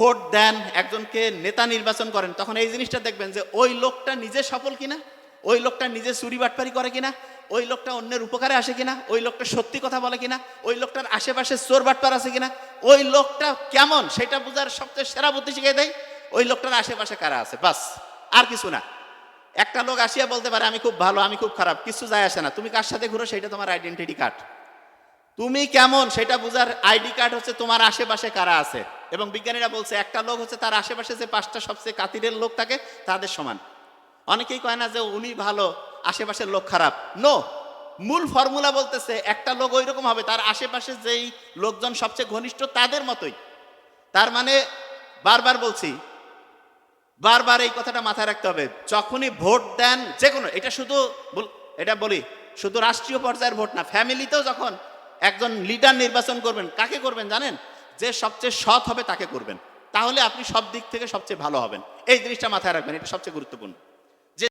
Vote দেন, একজনকে নেতা নির্বাচন করেন, তখন এই জিনিসটা দেখবেন যে ওই লোকটা নিজে সফল কিনা, ওই লোকটা নিজে চুরি বাটপারি করে কিনা, ওই লোকটা অন্যের উপকারে আসে কিনা, ওই লোকটা সত্যি কথা বলে কিনা, ওই লোকটার আশেপাশে চোর বাটপার আছে কিনা, ওই লোকটা কেমন সেটা বোঝার সবচেয়ে সেরা বুদ্ধি শিখিয়ে দেয়, ওই লোকটার আশেপাশে কারা আছে, বাস, আর কিছু না। একটা লোক আসিয়া বলতে পারে, আমি খুব ভালো, আমি খুব খারাপ, কিছু যায় আসে না, তুমি কার সাথে ঘুরো সেটা তোমার আইডেন্টিটি কার্ড তুমি কেমন সেটা বোঝার আইডি কার্ড হচ্ছে তোমার আশেপাশে কারা আছে। এবং বিজ্ঞানীরা বলছে, একটা লোক হচ্ছে তার আশেপাশে যে পাঁচটা সবচেয়ে কাতিরের লোক থাকে, তাদের সমান। অনেকেই কয় না যে উনি ভালো, আশেপাশের লোক খারাপ। নো মূল ফর্মুলা বলতেছে, একটা লোক ওই রকম হবে, তার আশেপাশে যেই লোকজন সবচেয়ে ঘনিষ্ঠ, তাদের মতোই। তার মানে বারবার বলছি, বারবার এই কথাটা মাথায় রাখতে হবে। যখনই ভোট দেন, যে কোনো, এটা শুধু এটা বলি, শুধু রাষ্ট্রীয় পর্যায়ের ভোট না ফ্যামিলিতেও যখন একজন লিডার নির্বাচন করবেন, কাকে করবেন জানেন? যে সবচেয়ে সৎ হবে তাকে করবেন। তাহলে আপনি সব দিক থেকে সবচেয়ে ভালো হবেন। এই জিনিসটা মাথায় রাখবেন, এটা সবচেয়ে গুরুত্বপূর্ণ।